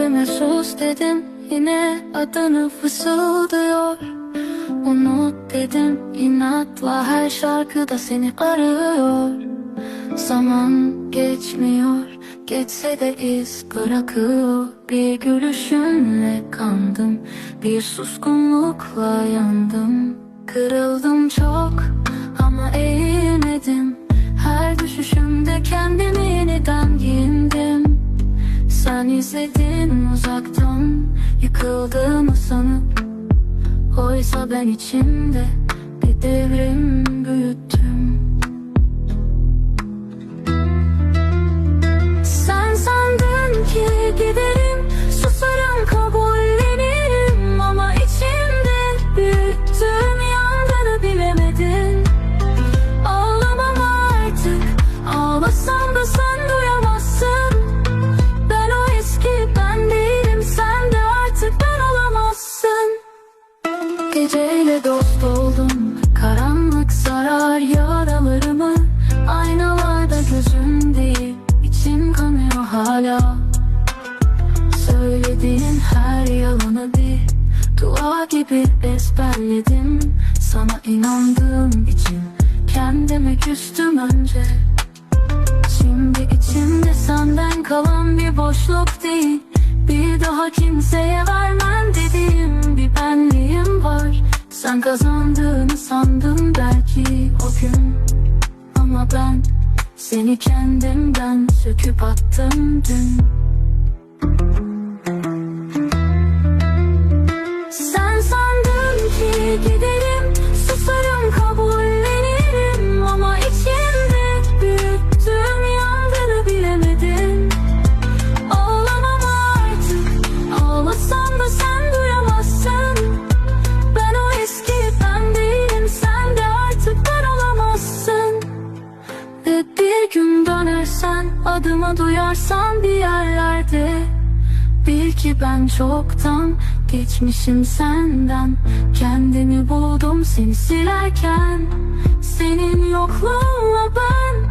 Kalbime sus dedim yine adını fısıldıyor. Unut dedim inatla her şarkıda seni arıyor. Zaman geçmiyor geçse de iz bırakıyor. Bir gülüşünle kandım bir suskunlukla yandım. Kırıldım çok ama eğilmedim Her düşüşümde kendimi yeniden giyindim izledin uzaktan? Yıkıldığımı sanıp? Oysa ben içimde bir devrim büyüttüm hala. Söylediğin her yalanı bir Dua gibi ezberledim. Sana inandığım için Kendime küstüm önce. Şimdi içimde senden kalan bir boşluk değil. Bir daha kimseye vermem dediğim bir benliğim var. Sen kazandığını sandım belki o gün. Ama ben seni kendimden söküp attım dün dönersen Adımı duyarsan bir yerlerde. Bil ki ben çoktan geçmişim senden. Kendimi buldum seni silerken. Senin yokluğunla ben